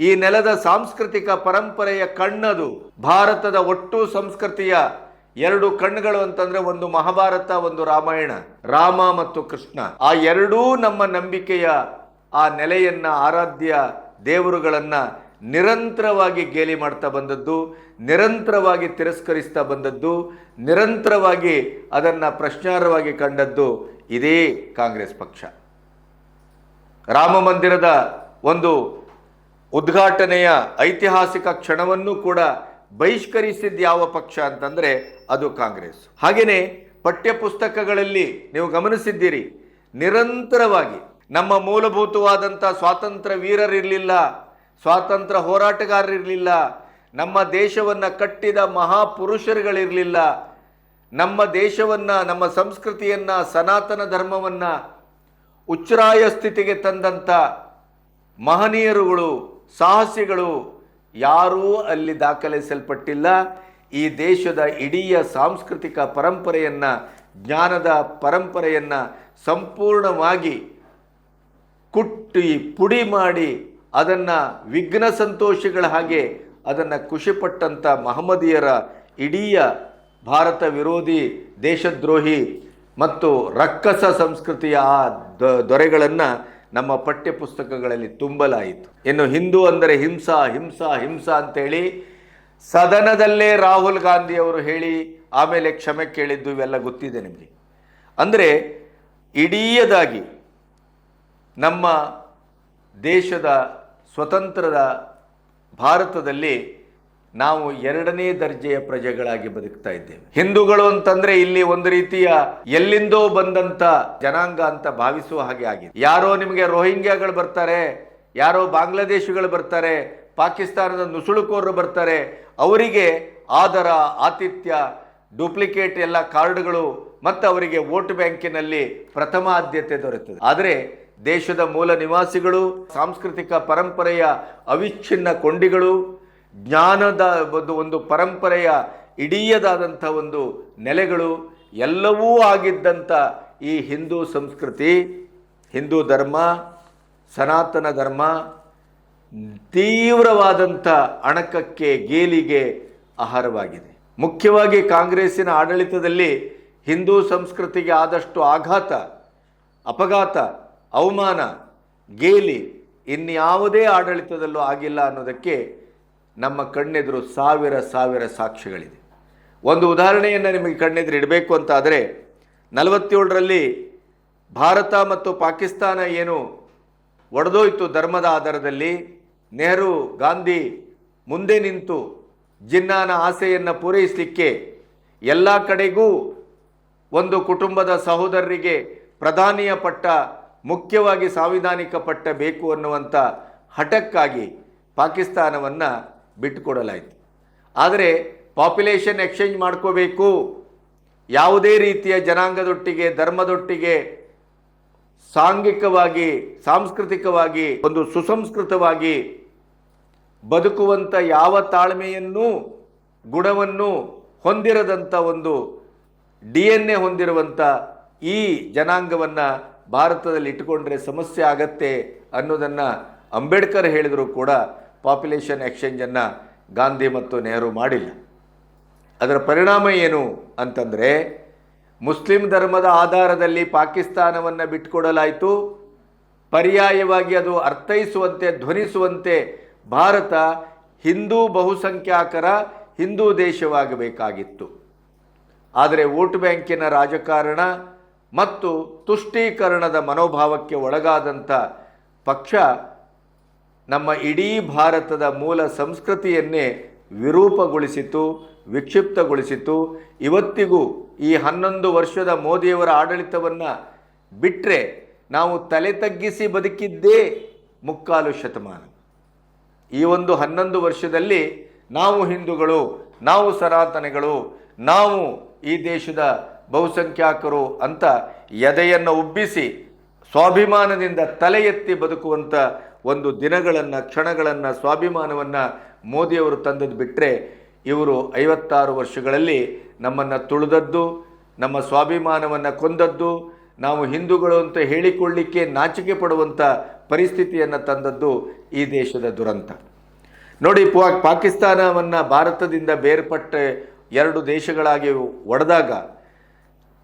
A: ಈ ನೆಲದ ಸಾಂಸ್ಕೃತಿಕ ಪರಂಪರೆಯ ಕಣ್ಣದು ಭಾರತದ ಒಟ್ಟು ಸಂಸ್ಕೃತಿಯ ಎರಡು ಕಣ್ಣುಗಳು ಅಂತಂದ್ರೆ ಒಂದು ಮಹಾಭಾರತ, ಒಂದು ರಾಮಾಯಣ, ರಾಮ ಮತ್ತು ಕೃಷ್ಣ. ಆ ಎರಡೂ ನಮ್ಮ ನಂಬಿಕೆಯ ಆ ನೆಲೆಯನ್ನ ಆರಾಧ್ಯ ದೇವರುಗಳನ್ನ ನಿರಂತರವಾಗಿ ಗೇಲಿ ಮಾಡ್ತಾ ಬಂದದ್ದು, ನಿರಂತರವಾಗಿ ತಿರಸ್ಕರಿಸ್ತಾ ಬಂದದ್ದು, ನಿರಂತರವಾಗಿ ಅದನ್ನು ಪ್ರಶ್ನಾರ್ಹವಾಗಿ ಕಂಡದ್ದು ಇದೇ ಕಾಂಗ್ರೆಸ್ ಪಕ್ಷ. ರಾಮ ಮಂದಿರದ ಒಂದು ಉದ್ಘಾಟನೆಯ ಐತಿಹಾಸಿಕ ಕ್ಷಣವನ್ನು ಕೂಡ ಬಹಿಷ್ಕರಿಸಿದ ಯಾವ ಪಕ್ಷ ಅಂತಂದರೆ ಅದು ಕಾಂಗ್ರೆಸ್. ಹಾಗೆಯೇ ಪಠ್ಯಪುಸ್ತಕಗಳಲ್ಲಿ ನೀವು ಗಮನಿಸಿದ್ದೀರಿ, ನಿರಂತರವಾಗಿ ನಮ್ಮ ಮೂಲಭೂತವಾದಂಥ ಸ್ವಾತಂತ್ರ್ಯ ವೀರರಿರಲಿಲ್ಲ, ಸ್ವಾತಂತ್ರ್ಯ ಹೋರಾಟಗಾರರಿರಲಿಲ್ಲ, ನಮ್ಮ ದೇಶವನ್ನು ಕಟ್ಟಿದ ಮಹಾಪುರುಷರುಗಳಿರಲಿಲ್ಲ, ನಮ್ಮ ದೇಶವನ್ನು, ನಮ್ಮ ಸಂಸ್ಕೃತಿಯನ್ನು, ಸನಾತನ ಧರ್ಮವನ್ನ ಉಚ್ಛ್ರಾಯ ಸ್ಥಿತಿಗೆ ತಂದಂಥ ಮಹನೀಯರುಗಳು, ಸಾಹಸಿಗಳು ಯಾರೂ ಅಲ್ಲಿ ದಾಖಲಿಸಲ್ಪಟ್ಟಿಲ್ಲ. ಈ ದೇಶದ ಇಡೀ ಸಾಂಸ್ಕೃತಿಕ ಪರಂಪರೆಯನ್ನು, ಜ್ಞಾನದ ಪರಂಪರೆಯನ್ನು ಸಂಪೂರ್ಣವಾಗಿ ಕುಟ್ಟಿ ಪುಡಿ ಮಾಡಿ ಅದನ್ನು ವಿಘ್ನ ಸಂತೋಷಗಳ ಹಾಗೆ ಅದನ್ನು ಖುಷಿಪಟ್ಟಂಥ ಮಹಮ್ಮದಿಯರ ಇಡೀ ಭಾರತ ವಿರೋಧಿ ದೇಶದ್ರೋಹಿ ಮತ್ತು ರಕ್ಕಸ ಸಂಸ್ಕೃತಿಯ ಆ ದೊರೆಗಳನ್ನು ನಮ್ಮ ಪಠ್ಯಪುಸ್ತಕಗಳಲ್ಲಿ ತುಂಬಲಾಯಿತು. ಇನ್ನು ಹಿಂದೂ ಅಂದರೆ ಹಿಂಸಾ ಹಿಂಸಾ ಹಿಂಸಾ ಅಂತೇಳಿ ಸದನದಲ್ಲೇ ರಾಹುಲ್ ಗಾಂಧಿಯವರು ಹೇಳಿ ಆಮೇಲೆ ಕ್ಷಮೆ ಕೇಳಿದ್ದು ಇವೆಲ್ಲ ಗೊತ್ತಿದೆ ನಿಮಗೆ. ಅಂದರೆ ಇಡೀಯದಾಗಿ ನಮ್ಮ ದೇಶದ ಸ್ವತಂತ್ರದ ಭಾರತದಲ್ಲಿ ನಾವು ಎರಡನೇ ದರ್ಜೆಯ ಪ್ರಜೆಗಳಾಗಿ ಬದುಕ್ತಾ ಇದ್ದೇವೆ. ಹಿಂದೂಗಳು ಅಂತಂದ್ರೆ ಇಲ್ಲಿ ಒಂದು ರೀತಿಯ ಎಲ್ಲಿಂದೋ ಬಂದಂತ ಜನಾಂಗ ಅಂತ ಭಾವಿಸುವ ಹಾಗೆ ಆಗಿದೆ. ಯಾರೋ ನಿಮಗೆ ರೋಹಿಂಗ್ಯಾಗಳು ಬರ್ತಾರೆ, ಯಾರೋ ಬಾಂಗ್ಲಾದೇಶಿಗಳು ಬರ್ತಾರೆ, ಪಾಕಿಸ್ತಾನದ ನುಸುಳುಕೋರರು ಬರ್ತಾರೆ, ಅವರಿಗೆ ಆದರ, ಆತಿಥ್ಯ, ಡೂಪ್ಲಿಕೇಟ್ ಎಲ್ಲ ಕಾರ್ಡ್ಗಳು ಮತ್ತು ಅವರಿಗೆ ವೋಟ್ ಬ್ಯಾಂಕಿನಲ್ಲಿ ಪ್ರಥಮ ಆದ್ಯತೆ ದೊರೆತದೆ. ಆದರೆ ದೇಶದ ಮೂಲ ನಿವಾಸಿಗಳು, ಸಾಂಸ್ಕೃತಿಕ ಪರಂಪರೆಯ ಅವಿಚ್ಛಿನ್ನ ಕೊಂಡಿಗಳು ಜ್ಞಾನದ ಒಂದು ಒಂದು ಪರಂಪರೆಯ ಇಡೀಯದಾದಂಥ ಒಂದು ನೆಲೆಗಳು ಎಲ್ಲವೂ ಆಗಿದ್ದಂಥ ಈ ಹಿಂದೂ ಸಂಸ್ಕೃತಿ, ಹಿಂದೂ ಧರ್ಮ, ಸನಾತನ ಧರ್ಮ, ತೀವ್ರವಾದಂಥ ಅಣಕಕ್ಕೆ, ಗೇಲಿಗೆ ಆಹಾರವಾಗಿದೆ. ಮುಖ್ಯವಾಗಿ ಕಾಂಗ್ರೆಸ್ಸಿನ ಆಡಳಿತದಲ್ಲಿ ಹಿಂದೂ ಸಂಸ್ಕೃತಿಗೆ ಆದಷ್ಟು ಆಘಾತ, ಅಪಘಾತ, ಅವಮಾನ, ಗೇಲಿ ಇನ್ಯಾವುದೇ ಆಡಳಿತದಲ್ಲೂ ಆಗಿಲ್ಲ ಅನ್ನೋದಕ್ಕೆ ನಮ್ಮ ಕಣ್ಣೆದುರು ಸಾವಿರ ಸಾವಿರ ಸಾಕ್ಷಿಗಳಿದೆ. ಒಂದು ಉದಾಹರಣೆಯನ್ನು ನಿಮಗೆ ಕಣ್ಣೆದುರು ಇಡಬೇಕು ಅಂತ ಆದರೆ ನಲವತ್ತೇಳರಲ್ಲಿ ಭಾರತ ಮತ್ತು ಪಾಕಿಸ್ತಾನ ಏನು ಒಡೆದೋಯ್ತು ಧರ್ಮದ ಆಧಾರದಲ್ಲಿ, ನೆಹರು ಗಾಂಧಿ ಮುಂದೆ ನಿಂತು ಜಿನ್ನಾನ ಆಸೆಯನ್ನು ಪೂರೈಸಲಿಕ್ಕೆ ಎಲ್ಲ ಕಡೆಗೂ ಒಂದು ಕುಟುಂಬದ ಸಹೋದರರಿಗೆ ಪ್ರಧಾನಿಯ ಪಟ್ಟ, ಮುಖ್ಯವಾಗಿ ಸಾಂವಿಧಾನಿಕ ಪಟ್ಟ ಬೇಕು ಅನ್ನುವಂಥ ಹಠಕ್ಕಾಗಿ ಪಾಕಿಸ್ತಾನವನ್ನು ಬಿಟ್ಟುಕೊಡಲಾಯಿತು. ಆದರೆ ಪಾಪ್ಯುಲೇಷನ್ ಎಕ್ಸ್ಚೇಂಜ್ ಮಾಡ್ಕೋಬೇಕು. ಯಾವುದೇ ರೀತಿಯ ಜನಾಂಗದೊಟ್ಟಿಗೆ, ಧರ್ಮದೊಟ್ಟಿಗೆ ಸಾಂಘಿಕವಾಗಿ, ಸಾಂಸ್ಕೃತಿಕವಾಗಿ, ಒಂದು ಸುಸಂಸ್ಕೃತವಾಗಿ ಬದುಕುವಂಥ ಯಾವ ತಾಳ್ಮೆಯನ್ನು, ಗುಣವನ್ನು ಹೊಂದಿರದಂಥ ಒಂದು ಡಿ ಎನ್ ಎ ಹೊಂದಿರುವಂಥ ಈ ಜನಾಂಗವನ್ನು ಭಾರತದಲ್ಲಿ ಇಟ್ಟುಕೊಂಡ್ರೆ ಸಮಸ್ಯೆ ಆಗತ್ತೆ ಅನ್ನೋದನ್ನು ಅಂಬೇಡ್ಕರ್ ಹೇಳಿದರೂ ಕೂಡ ಪಾಪ್ಯುಲೇಷನ್ ಎಕ್ಸ್ಚೇಂಜನ್ನು ಗಾಂಧಿ ಮತ್ತು ನೆಹರು ಮಾಡಿಲ್ಲ. ಅದರ ಪರಿಣಾಮ ಏನು ಅಂತಂದರೆ, ಮುಸ್ಲಿಂ ಧರ್ಮದ ಆಧಾರದಲ್ಲಿ ಪಾಕಿಸ್ತಾನವನ್ನು ಬಿಟ್ಟುಕೊಡಲಾಯಿತು ಪರ್ಯಾಯವಾಗಿ ಅದು ಅರ್ಥೈಸುವಂತೆ, ಧ್ವನಿಸುವಂತೆ ಭಾರತ ಹಿಂದೂ ಬಹುಸಂಖ್ಯಾತರ ಹಿಂದೂ ದೇಶವಾಗಬೇಕಾಗಿತ್ತು. ಆದರೆ ವೋಟ್ ಬ್ಯಾಂಕಿನ ರಾಜಕಾರಣ ಮತ್ತು ತುಷ್ಟೀಕರಣದ ಮನೋಭಾವಕ್ಕೆ ಒಳಗಾದಂಥ ಪಕ್ಷ ನಮ್ಮ ಇಡೀ ಭಾರತದ ಮೂಲ ಸಂಸ್ಕೃತಿಯನ್ನೇ ವಿರೂಪಗೊಳಿಸಿತು ವಿಕ್ಷಿಪ್ತಗೊಳಿಸಿತು ಇವತ್ತಿಗೂ ಈ ಹನ್ನೊಂದು ವರ್ಷದ ಮೋದಿಯವರ ಆಡಳಿತವನ್ನು ಬಿಟ್ಟರೆ ನಾವು ತಲೆ ತಗ್ಗಿಸಿ ಬದುಕಿದ್ದೇ ಮುಕ್ಕಾಲು ಶತಮಾನ. ಈ ಒಂದು ಹನ್ನೊಂದು ವರ್ಷದಲ್ಲಿ ನಾವು ಹಿಂದೂಗಳು, ನಾವು ಸನಾತನಗಳು, ನಾವು ಈ ದೇಶದ ಬಹುಸಂಖ್ಯಾತರು ಅಂತ ಎದೆಯನ್ನು ಉಬ್ಬಿಸಿ ಸ್ವಾಭಿಮಾನದಿಂದ ತಲೆ ಎತ್ತಿ ಬದುಕುವಂಥ ಒಂದು ದಿನಗಳನ್ನು, ಕ್ಷಣಗಳನ್ನು, ಸ್ವಾಭಿಮಾನವನ್ನು ಮೋದಿಯವರು ತಂದದ್ದು ಬಿಟ್ಟರೆ ಇವರು ಐವತ್ತಾರು ವರ್ಷಗಳಲ್ಲಿ ನಮ್ಮನ್ನು ತುಳಿದದ್ದು, ನಮ್ಮ ಸ್ವಾಭಿಮಾನವನ್ನು ಕೊಂದದ್ದು, ನಾವು ಹಿಂದೂಗಳು ಅಂತ ಹೇಳಿಕೊಳ್ಳಿಕ್ಕೆ ನಾಚಿಕೆ ಪಡುವಂಥ ಪರಿಸ್ಥಿತಿಯನ್ನು ತಂದದ್ದು ಈ ದೇಶದ ದುರಂತ. ನೋಡಿ ಪಾಕಿಸ್ತಾನವನ್ನು ಭಾರತದಿಂದ ಬೇರ್ಪಟ್ಟ ಎರಡು ದೇಶಗಳಾಗಿ ಒಡೆದಾಗ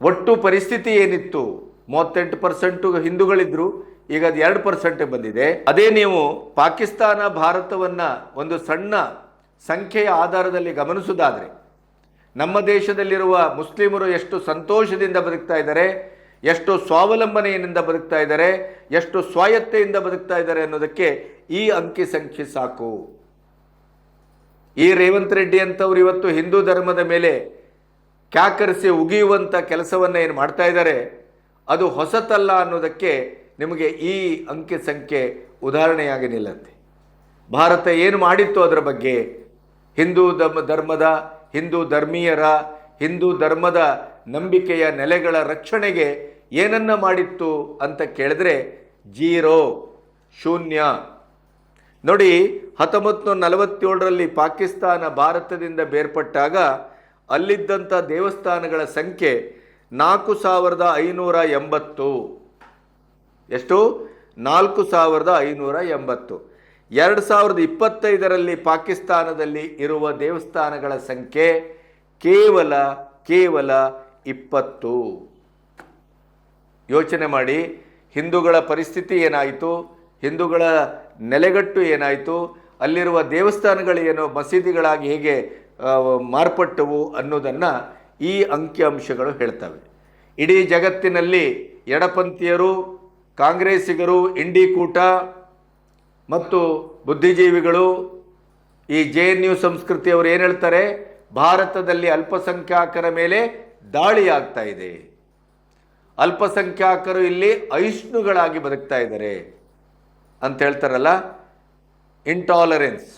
A: ಒಟ್ಟು ಪರಿಸ್ಥಿತಿ ಏನಿತ್ತು? ಮೂವತ್ತೆಂಟು ಪರ್ಸೆಂಟು ಹಿಂದೂಗಳಿದ್ರು. ಈಗ ಅದು ಎರಡು ಪರ್ಸೆಂಟ್ ಬಂದಿದೆ. ಅದೇ ನೀವು ಪಾಕಿಸ್ತಾನ ಭಾರತವನ್ನು ಒಂದು ಸಣ್ಣ ಸಂಖ್ಯೆಯ ಆಧಾರದಲ್ಲಿ ಗಮನಿಸುವುದಾದರೆ ನಮ್ಮ ದೇಶದಲ್ಲಿರುವ ಮುಸ್ಲಿಮರು ಎಷ್ಟು ಸಂತೋಷದಿಂದ ಬದುಕ್ತಾ ಇದ್ದಾರೆ, ಎಷ್ಟು ಸ್ವಾವಲಂಬನೆಯಿಂದ ಬದುಕ್ತಾ ಇದ್ದಾರೆ, ಎಷ್ಟು ಸ್ವಾಯತ್ತೆಯಿಂದ ಬದುಕ್ತಾ ಇದ್ದಾರೆ ಅನ್ನೋದಕ್ಕೆ ಈ ಅಂಕಿ ಸಂಖ್ಯೆ ಸಾಕು. ಈ ರೇವಂತ್ ರೆಡ್ಡಿ ಅಂತವ್ರು ಇವತ್ತು ಹಿಂದೂ ಧರ್ಮದ ಮೇಲೆ ಕ್ಯಾಕರಿಸಿ ಉಗಿಯುವಂಥ ಕೆಲಸವನ್ನು ಏನು ಮಾಡ್ತಾ ಇದ್ದಾರೆ, ಅದು ಹೊಸತಲ್ಲ ಅನ್ನೋದಕ್ಕೆ ನಿಮಗೆ ಈ ಅಂಕಿ ಸಂಖ್ಯೆ ಉದಾಹರಣೆಯಾಗಿ ನಿಲ್ಲಂತೆ ಭಾರತ ಏನು ಮಾಡಿತ್ತು ಅದರ ಬಗ್ಗೆ? ಹಿಂದೂ ಧರ್ಮ, ಧರ್ಮದ, ಹಿಂದೂ ಧರ್ಮೀಯರ, ಹಿಂದೂ ಧರ್ಮದ ನಂಬಿಕೆಯ ನೆಲೆಗಳ ರಕ್ಷಣೆಗೆ ಏನನ್ನ ಮಾಡಿತ್ತು ಅಂತ ಕೇಳಿದ್ರೆ ಜೀರೋ, ಶೂನ್ಯ. ನೋಡಿ, ಹತ್ತೊಂಬತ್ತು ನೂರ ನಲವತ್ತೇಳರಲ್ಲಿ ಪಾಕಿಸ್ತಾನ ಭಾರತದಿಂದ ಬೇರ್ಪಟ್ಟಾಗ ಅಲ್ಲಿದ್ದಂಥ ದೇವಸ್ಥಾನಗಳ ಸಂಖ್ಯೆ ನಾಲ್ಕು ಸಾವಿರದ ಐನೂರ ಎಂಬತ್ತು. ಎಷ್ಟು? ನಾಲ್ಕು ಸಾವಿರದ ಐನೂರ ಎಂಬತ್ತು. ಎರಡು ಸಾವಿರದ ಇಪ್ಪತ್ತೈದರಲ್ಲಿ ಪಾಕಿಸ್ತಾನದಲ್ಲಿ ಇರುವ ದೇವಸ್ಥಾನಗಳ ಸಂಖ್ಯೆ ಕೇವಲ ಕೇವಲ ಇಪ್ಪತ್ತು. ಯೋಚನೆ ಮಾಡಿ. ಹಿಂದೂಗಳ ಪರಿಸ್ಥಿತಿ ಏನಾಯಿತು? ಹಿಂದೂಗಳ ನೆಲೆಗಟ್ಟು ಏನಾಯಿತು? ಅಲ್ಲಿರುವ ದೇವಸ್ಥಾನಗಳು ಮಸೀದಿಗಳಾಗಿ ಹೇಗೆ ಮಾರ್ಪಟ್ಟವು ಅನ್ನೋದನ್ನು ಈ ಅಂಕಿಅಂಶಗಳು ಹೇಳ್ತವೆ. ಇಡೀ ಜಗತ್ತಿನಲ್ಲಿ ಎಡಪಂಥೀಯರು ಕಾಂಗ್ರೆಸ್ಸಿಗರು, ಇಂಡಿಕೂಟ ಮತ್ತು ಬುದ್ಧಿಜೀವಿಗಳು, ಈ ಜೆ ಎನ್ ಯು ಸಂಸ್ಕೃತಿಯವರು ಏನು ಹೇಳ್ತಾರೆ? ಭಾರತದಲ್ಲಿ ಅಲ್ಪಸಂಖ್ಯಾತರ ಮೇಲೆ ದಾಳಿ ಆಗ್ತಾ ಇದೆ. ಅಲ್ಪಸಂಖ್ಯಾತರು ಇಲ್ಲಿ ಐಷ್ಣುಗಳಾಗಿ ಬದುಕ್ತಾ ಇದ್ದಾರೆ ಅಂತ ಹೇಳ್ತಾರಲ್ಲ ಇಂಟಾಲರೆನ್ಸ್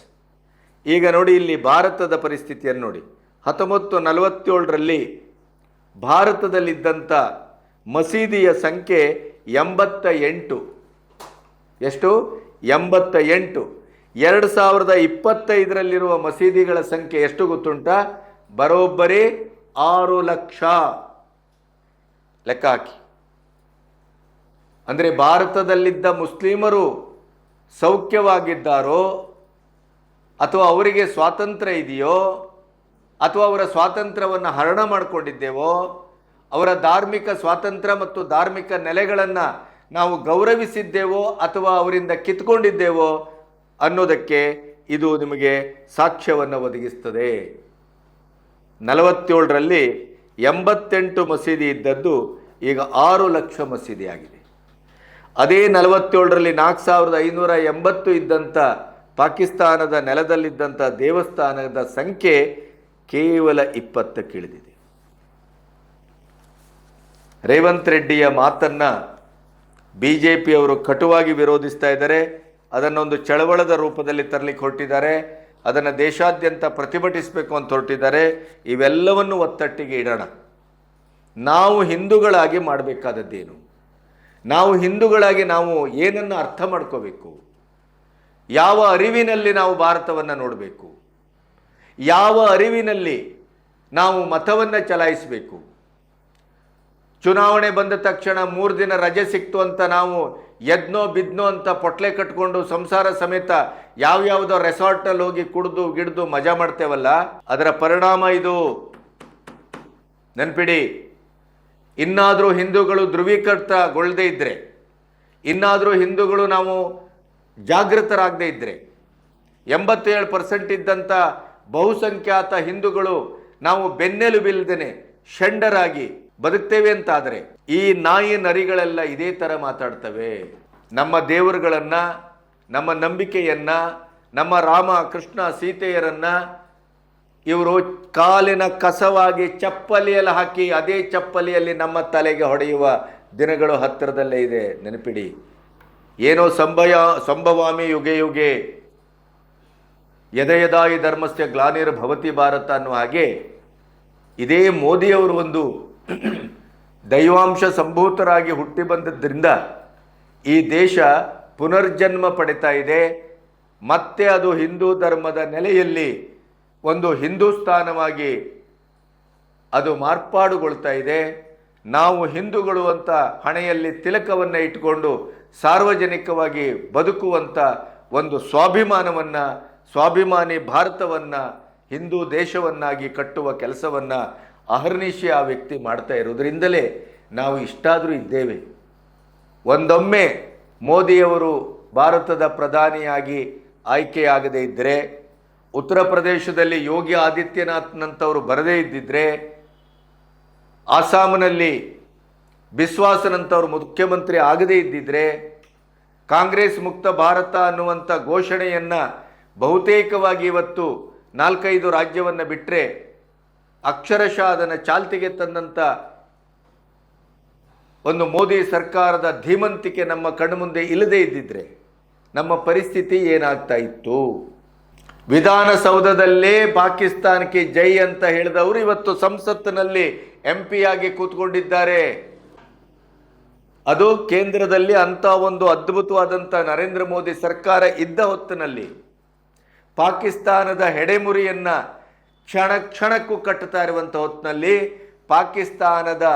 A: ಈಗ ನೋಡಿ ಇಲ್ಲಿ ಭಾರತದ ಪರಿಸ್ಥಿತಿಯನ್ನು ನೋಡಿ. ಹತ್ತೊಂಬತ್ತು ನಲವತ್ತೇಳರಲ್ಲಿ ಭಾರತದಲ್ಲಿದ್ದಂಥ ಮಸೀದಿಯ ಸಂಖ್ಯೆ ಎಂಬತ್ತ ಎಂಟು ಎಷ್ಟು? ಎಂಬತ್ತ ಎಂಟು ಎರಡು ಸಾವಿರದ ಇಪ್ಪತ್ತೈದರಲ್ಲಿರುವ ಮಸೀದಿಗಳ ಸಂಖ್ಯೆ ಎಷ್ಟು ಗೊತ್ತುಂಟ? ಬರೋಬ್ಬರಿ ಆರು ಲಕ್ಷ. ಲೆಕ್ಕ ಹಾಕಿ. ಅಂದರೆ ಭಾರತದಲ್ಲಿದ್ದ ಮುಸ್ಲಿಮರು ಸೌಖ್ಯವಾಗಿದ್ದಾರೋ, ಅಥವಾ ಅವರಿಗೆ ಸ್ವಾತಂತ್ರ್ಯ ಇದೆಯೋ, ಅಥವಾ ಅವರ ಸ್ವಾತಂತ್ರ್ಯವನ್ನು ಹರಣ ಮಾಡಿಕೊಂಡಿದ್ದೇವೋ ಅವರ ಧಾರ್ಮಿಕ ಸ್ವಾತಂತ್ರ್ಯ ಮತ್ತು ಧಾರ್ಮಿಕ ನೆಲೆಗಳನ್ನು ನಾವು ಗೌರವಿಸಿದ್ದೇವೋ ಅಥವಾ ಅವರಿಂದ ಕಿತ್ಕೊಂಡಿದ್ದೇವೋ ಅನ್ನೋದಕ್ಕೆ ಇದು ನಿಮಗೆ ಸಾಕ್ಷ್ಯವನ್ನು ಒದಗಿಸ್ತದೆ. ನಲವತ್ತೇಳರಲ್ಲಿ ಎಂಬತ್ತೆಂಟು ಮಸೀದಿ ಇದ್ದದ್ದು ಈಗ ಆರು ಲಕ್ಷ ಮಸೀದಿ ಆಗಿದೆ ಅದೇ ನಲವತ್ತೇಳರಲ್ಲಿ ನಾಲ್ಕು ಸಾವಿರದ ಐನೂರ ಎಂಬತ್ತು ಇದ್ದಂಥ ಪಾಕಿಸ್ತಾನದ ನೆಲದಲ್ಲಿದ್ದಂಥ ದೇವಸ್ಥಾನದ ಸಂಖ್ಯೆ ಕೇವಲ ಇಪ್ಪತ್ತಕ್ಕಿಳಿದಿದೆ. ರೇವಂತ್ ರೆಡ್ಡಿಯ ಮಾತನ್ನು ಬಿ ಜೆ ಪಿಯವರು ಕಟುವಾಗಿ ವಿರೋಧಿಸ್ತಾ ಇದ್ದಾರೆ. ಅದನ್ನೊಂದು ಚಳವಳದ ರೂಪದಲ್ಲಿ ತರಲಿಕ್ಕೆ ಹೊರಟಿದ್ದಾರೆ. ಅದನ್ನು ದೇಶಾದ್ಯಂತ ಪ್ರತಿಭಟಿಸಬೇಕು ಅಂತ ಹೊರಟಿದ್ದಾರೆ. ಇವೆಲ್ಲವನ್ನು ಒತ್ತಟ್ಟಿಗೆ ಇಡೋಣ. ನಾವು ಹಿಂದೂಗಳಾಗಿ ಮಾಡಬೇಕಾದದ್ದೇನು? ನಾವು ಹಿಂದೂಗಳಾಗಿ ನಾವು ಏನನ್ನು ಅರ್ಥ ಮಾಡ್ಕೋಬೇಕು? ಯಾವ ಅರಿವಿನಲ್ಲಿ ನಾವು ಭಾರತವನ್ನು ನೋಡಬೇಕು? ಯಾವ ಅರಿವಿನಲ್ಲಿ ನಾವು ಮತವನ್ನು ಚಲಾಯಿಸಬೇಕು? ಚುನಾವಣೆ ಬಂದ ತಕ್ಷಣ ಮೂರು ದಿನ ರಜೆ ಸಿಕ್ತು ಅಂತ ನಾವು ಎದ್ನೋ ಬಿದ್ನೋ ಅಂತ ಪೊಟ್ಲೆ ಕಟ್ಕೊಂಡು ಸಂಸಾರ ಸಮೇತ ಯಾವ್ಯಾವುದೋ ರೆಸಾರ್ಟ್ನಲ್ಲಿ ಹೋಗಿ ಕುಡಿದು ಗಿಡ್ದು ಮಜಾ ಮಾಡ್ತೇವಲ್ಲ? ಅದರ ಪರಿಣಾಮ ಇದು. ನೆನ್ಪಿಡಿ, ಇನ್ನಾದರೂ ಹಿಂದೂಗಳು ಧ್ರುವೀಕೃತಗೊಳ್ಳದೇ ಇದ್ದರೆ ಇನ್ನಾದರೂ ಹಿಂದೂಗಳು ನಾವು ಜಾಗೃತರಾಗದೇ ಇದ್ದರೆ ಎಂಬತ್ತೇಳು ಪರ್ಸೆಂಟ್ ಇದ್ದಂಥ ಬಹುಸಂಖ್ಯಾತ ಹಿಂದೂಗಳು ನಾವು ಬೆನ್ನೆಲುಬಿಲ್ದೇನೆ, ಷಂಡರಾಗಿ ಬದುಕ್ತೇವೆ ಅಂತಾದರೆ ಈ ನಾಯಿ ನರಿಗಳೆಲ್ಲ ಇದೇ ಥರ ಮಾತಾಡ್ತವೆ. ನಮ್ಮ ದೇವರುಗಳನ್ನು, ನಮ್ಮ ನಂಬಿಕೆಯನ್ನು, ನಮ್ಮ ರಾಮ, ಕೃಷ್ಣ, ಸೀತೆಯರನ್ನು ಇವರು ಕಾಲಿನ ಕಸವಾಗಿ ಚಪ್ಪಲಿಯಲ್ಲಿ ಹಾಕಿ ಅದೇ ಚಪ್ಪಲಿಯಲ್ಲಿ ನಮ್ಮ ತಲೆಗೆ ಹೊಡೆಯುವ ದಿನಗಳು ಹತ್ತಿರದಲ್ಲೇ ಇದೆ. ನೆನಪಿಡಿ. ಏನೋ ಸಂಭಯ, ಸಂಭವಾಮಿ ಯುಗೆ ಯುಗೆ. ಯದಯದಾಯಿ ಧರ್ಮಸ್ಯ ಗ್ಲಾನಿರ್ ಭವತಿ ಭಾರತ ಅನ್ನುವ ಹಾಗೆ ಇದೇ ಮೋದಿಯವರು ಒಂದು ದೈವಾಂಶ ಸಂಭೂತರಾಗಿ ಹುಟ್ಟಿ ಬಂದದ್ದರಿಂದ ಈ ದೇಶ ಪುನರ್ಜನ್ಮ ಪಡಿತಾ ಇದೆ. ಮತ್ತೆ ಅದು ಹಿಂದೂ ಧರ್ಮದ ನೆಲೆಯಲ್ಲಿ ಒಂದು ಹಿಂದೂಸ್ಥಾನವಾಗಿ ಅದು ಮಾರ್ಪಾಡುಗೊಳ್ತಾ ಇದೆ. ನಾವು ಹಿಂದೂಗಳು ಅಂತ ಹಣೆಯಲ್ಲಿ ತಿಲಕವನ್ನು ಇಟ್ಟುಕೊಂಡು ಸಾರ್ವಜನಿಕವಾಗಿ ಬದುಕುವಂಥ ಒಂದು ಸ್ವಾಭಿಮಾನವನ್ನು, ಸ್ವಾಭಿಮಾನಿ ಭಾರತವನ್ನು, ಹಿಂದೂ ದೇಶವನ್ನಾಗಿ ಕಟ್ಟುವ ಕೆಲಸವನ್ನು ಅಹರ್ನಿಶಿ ಆ ವ್ಯಕ್ತಿ ಮಾಡ್ತಾ ಇರೋದ್ರಿಂದಲೇ ನಾವು ಇಷ್ಟಾದರೂ ಇದ್ದೇವೆ. ಒಂದೊಮ್ಮೆ ಮೋದಿಯವರು ಭಾರತದ ಪ್ರಧಾನಿಯಾಗಿ ಆಯ್ಕೆಯಾಗದೇ ಇದ್ದರೆ, ಉತ್ತರ ಪ್ರದೇಶದಲ್ಲಿ ಯೋಗಿ ಆದಿತ್ಯನಾಥ್ನಂಥವರು ಬರದೇ ಇದ್ದಿದ್ದರೆ ಆಸಾಮ್ನಲ್ಲಿ ಬಿಸ್ವಾಸನಂಥವ್ರು ಮುಖ್ಯಮಂತ್ರಿ ಆಗದೇ ಇದ್ದಿದ್ದರೆ ಕಾಂಗ್ರೆಸ್ ಮುಕ್ತ ಭಾರತ ಅನ್ನುವಂಥ ಘೋಷಣೆಯನ್ನು ಬಹುತೇಕವಾಗಿ ಇವತ್ತು ನಾಲ್ಕೈದು ರಾಜ್ಯವನ್ನು ಬಿಟ್ಟರೆ ಅಕ್ಷರಶಃ ಅದನ್ನು ಚಾಲ್ತಿಗೆ ತಂದಂಥ ಒಂದು ಮೋದಿ ಸರ್ಕಾರದ ಧೀಮಂತಿಕೆ ನಮ್ಮ ಕಣ್ಮುಂದೆ ಇಲ್ಲದೇ ಇದ್ದಿದ್ರೆ ನಮ್ಮ ಪರಿಸ್ಥಿತಿ ಏನಾಗ್ತಾ ಇತ್ತು? ವಿಧಾನಸೌಧದಲ್ಲೇ ಪಾಕಿಸ್ತಾನಕ್ಕೆ ಜೈ ಅಂತ ಹೇಳಿದವರು ಇವತ್ತು ಸಂಸತ್ತಿನಲ್ಲಿ ಎಂ ಆಗಿ ಕೂತ್ಕೊಂಡಿದ್ದಾರೆ. ಅದು ಕೇಂದ್ರದಲ್ಲಿ ಅಂತ ಒಂದು ಅದ್ಭುತವಾದಂಥ ನರೇಂದ್ರ ಮೋದಿ ಸರ್ಕಾರ ಇದ್ದ ಹೊತ್ತಿನಲ್ಲಿ ಪಾಕಿಸ್ತಾನದ ಹೆಡೆಮುರಿಯನ್ನ ಕ್ಷಣ ಕ್ಷಣಕ್ಕೂ ಕಟ್ಟುತ್ತಾ ಇರುವಂಥ ಹೊತ್ತಿನಲ್ಲಿ ಪಾಕಿಸ್ತಾನದ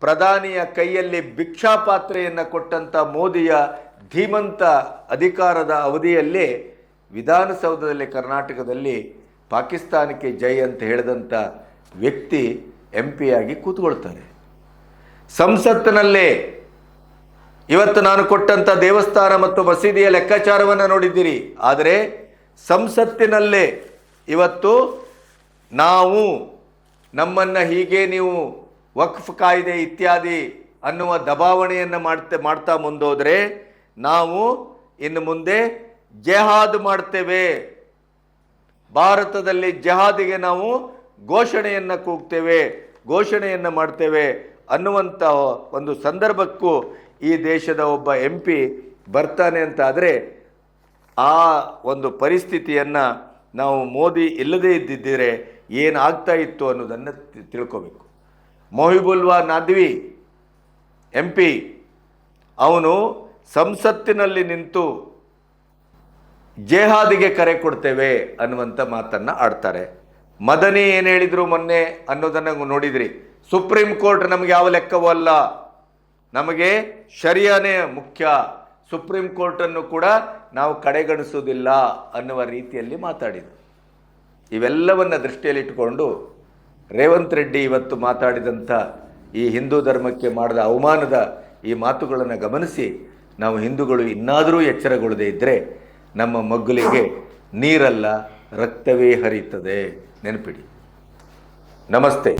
A: ಪ್ರಧಾನಿಯ ಕೈಯಲ್ಲಿ ಭಿಕ್ಷಾಪಾತ್ರೆಯನ್ನು ಕೊಟ್ಟಂಥ ಮೋದಿಯ ಧೀಮಂತ ಅಧಿಕಾರದ ಅವಧಿಯಲ್ಲಿ ವಿಧಾನಸೌಧದಲ್ಲಿ ಕರ್ನಾಟಕದಲ್ಲಿ ಪಾಕಿಸ್ತಾನಕ್ಕೆ ಜೈ ಅಂತ ಹೇಳಿದಂಥ ವ್ಯಕ್ತಿ ಎಂ ಆಗಿ ಕೂತ್ಕೊಳ್ತಾರೆ. ಸಂಸತ್ತಿನಲ್ಲೇ ಇವತ್ತು ನಾನು ಕೊಟ್ಟಂಥ ದೇವಸ್ಥಾನ ಮತ್ತು ಮಸೀದಿಯ ಲೆಕ್ಕಾಚಾರವನ್ನು ನೋಡಿದ್ದೀರಿ. ಆದರೆ ಸಂಸತ್ತಿನಲ್ಲೇ ಇವತ್ತು ನಾವು ನಮ್ಮನ್ನು ಹೀಗೆ ನೀವು ವಕ್ಫ್ ಕಾಯ್ದೆ ಇತ್ಯಾದಿ ಅನ್ನುವ ದಬಾವಣೆಯನ್ನು ಮಾಡ್ತೆ, ಮಾಡ್ತಾ ಮುಂದೋದರೆ ನಾವು ಇನ್ನು ಮುಂದೆ ಜೆಹಾದ್ ಮಾಡ್ತೇವೆ. ಭಾರತದಲ್ಲಿ ಜಹಾದಿಗೆ ನಾವು ಘೋಷಣೆಯನ್ನು ಕೂಗ್ತೇವೆ, ಘೋಷಣೆಯನ್ನು ಮಾಡ್ತೇವೆ ಅನ್ನುವಂಥ ಒಂದು ಸಂದರ್ಭಕ್ಕೂ ಈ ದೇಶದ ಒಬ್ಬ ಎಂ ಪಿ ಬರ್ತಾನೆ ಅಂತ ಆದರೆ ಆ ಒಂದು ಪರಿಸ್ಥಿತಿಯನ್ನು ನಾವು ಮೋದಿ ಇಲ್ಲದೇ ಇದ್ದಿದ್ದರೆ. ಏನಾಗ್ತಾ ಇತ್ತು ಅನ್ನೋದನ್ನು ತಿಳ್ಕೋಬೇಕು. ಮೊಹಿಬುಲ್ವಾ ನಾದ್ವಿ, ಎಂ ಪಿ, ಅವನು ಸಂಸತ್ತಿನಲ್ಲಿ ನಿಂತು ಜೇಹಾದಿಗೆ ಕರೆ ಕೊಡ್ತೇವೆ ಅನ್ನುವಂಥ ಮಾತನ್ನು ಆಡ್ತಾರೆ. ಮದನಿ ಏನು ಹೇಳಿದರು ಮೊನ್ನೆ ಅನ್ನೋದನ್ನು ನೋಡಿದ್ರಿ. ಸುಪ್ರೀಂ ಕೋರ್ಟ್ ನಮಗೆ ಯಾವ ಲೆಕ್ಕವೂ ಅಲ್ಲ. ನಮಗೆ ಶರಿಯಾನೇ ಮುಖ್ಯ. ಸುಪ್ರೀಂ ಕೋರ್ಟನ್ನು ಕೂಡ ನಾವು ಕಡೆಗಣಿಸುವುದಿಲ್ಲ ಅನ್ನುವ ರೀತಿಯಲ್ಲಿ ಮಾತಾಡಿದರು. ಇವೆಲ್ಲವನ್ನ ದೃಷ್ಟಿಯಲ್ಲಿಟ್ಟುಕೊಂಡು ರೇವಂತ್ ರೆಡ್ಡಿ ಇವತ್ತು ಮಾತಾಡಿದಂಥ ಈ ಹಿಂದೂ ಧರ್ಮಕ್ಕೆ ಮಾಡಿದ ಅವಮಾನದ ಈ ಮಾತುಗಳನ್ನು ಗಮನಿಸಿ ನಾವು ಹಿಂದೂಗಳು ಇನ್ನಾದರೂ ಎಚ್ಚರಗೊಳ್ಳದೇ ಇದ್ದರೆ ನಮ್ಮ ಮಗ್ಗುಲಿಗೆ ನೀರಲ್ಲ, ರಕ್ತವೇ ಹರಿಯುತ್ತದೆ. ನೆನಪಿಡಿ. ನಮಸ್ತೆ.